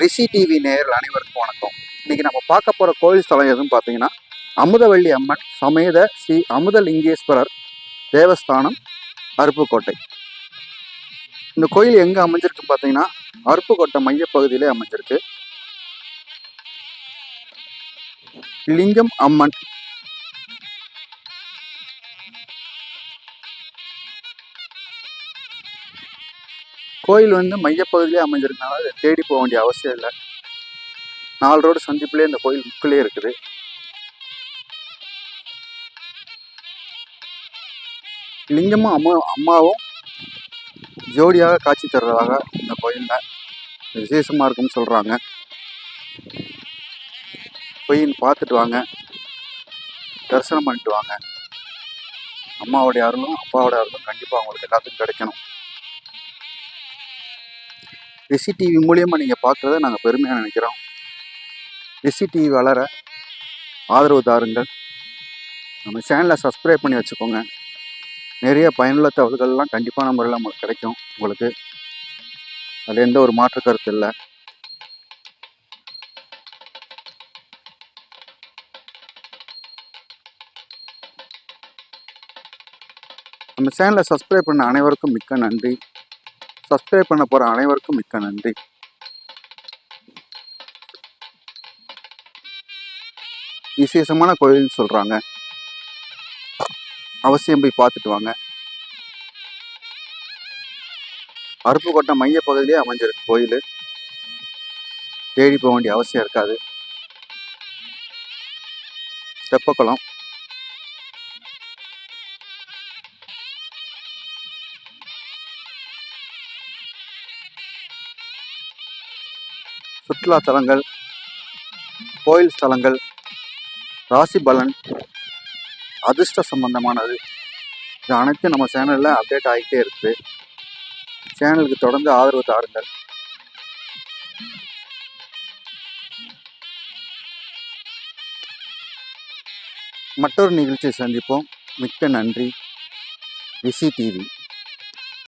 ரிஷி TV நேயர்கள் அனைவருக்கும் வணக்கம். இன்னைக்கு நம்ம பார்க்க போகிற கோயில் ஸ்தலம் எதுன்னு பார்த்தீங்கன்னா அமுதவள்ளி அம்மன் சமேத ஸ்ரீ அமுதலிங்கேஸ்வரர் தேவஸ்தானம் அருப்புக்கோட்டை. இந்த கோயில் எங்கே அமைஞ்சிருக்கு பார்த்தீங்கன்னா அருப்புக்கோட்டை மையப்பகுதியிலே அமைஞ்சிருக்கு. லிங்கம் அம்மன் கோயில் வந்து மையப்பகுதியிலே அமைஞ்சிருக்கனால அதை தேடி போக வேண்டிய அவசியம் இல்லை. நாலு ரோடு சந்திப்புலேயே இந்த கோயில் முக்கிலே இருக்குது. லிங்கமும் அம்மா அம்மாவும் ஜோடியாக காட்சி தர்றதாக இந்த கோயிலில் விசேஷமாக இருக்குன்னு சொல்கிறாங்க போய் பார்த்துட்டு வாங்க. தரிசனம் பண்ணிட்டு வாங்க. அம்மாவோடைய அருளும் அப்பாவோடைய அருளும் கண்டிப்பாக அவங்களுக்கு எல்லாத்துக்கும் கிடைக்கணும். ரிஷி டிவி மூலியமாக நீங்கள் பார்க்குறத நாங்கள் பெருமையாக நினைக்கிறோம். ரிஷி டிவி வளர ஆதரவு தாருங்கள். நம்ம சேனலை சப்ஸ்கிரைப் பண்ணி வச்சுக்கோங்க. நிறைய பயனுள்ள தகவல்கள்லாம் கண்டிப்பான முறையில் நமக்கு கிடைக்கும் உங்களுக்கு. அதில் எந்த ஒரு மாற்று கருத்து இல்லை. நம்ம சேனலை சப்ஸ்கிரைப் பண்ண அனைவருக்கும் மிக்க நன்றி. சப்ஸ்கிரைப் பண்ண போகிற அனைவருக்கும் மிக்க நன்றி. விசேஷமான கோயில்னு சொல்கிறாங்க அவசியம் போய் பார்த்துட்டு வாங்க. அருப்புக்கோட்டை மையப்பகுதியிலே அமைஞ்சிருக்கு கோயில். தேடி போக வேண்டிய அவசியம் இருக்காது. தெப்பக்குளம். சுற்றுலா தலங்கள் கோயில் ஸ்தலங்கள் ராசி பலன் அதிர்ஷ்ட சம்பந்தமானது. இது அனைத்தும் நம்ம சேனலில் அப்டேட் ஆகிட்டே இருக்குது சேனலுக்கு தொடர்ந்து ஆதரவு தாருங்கள். மற்றொரு நிகழ்ச்சியை சந்திப்போம். மிக்க நன்றி. VC TV.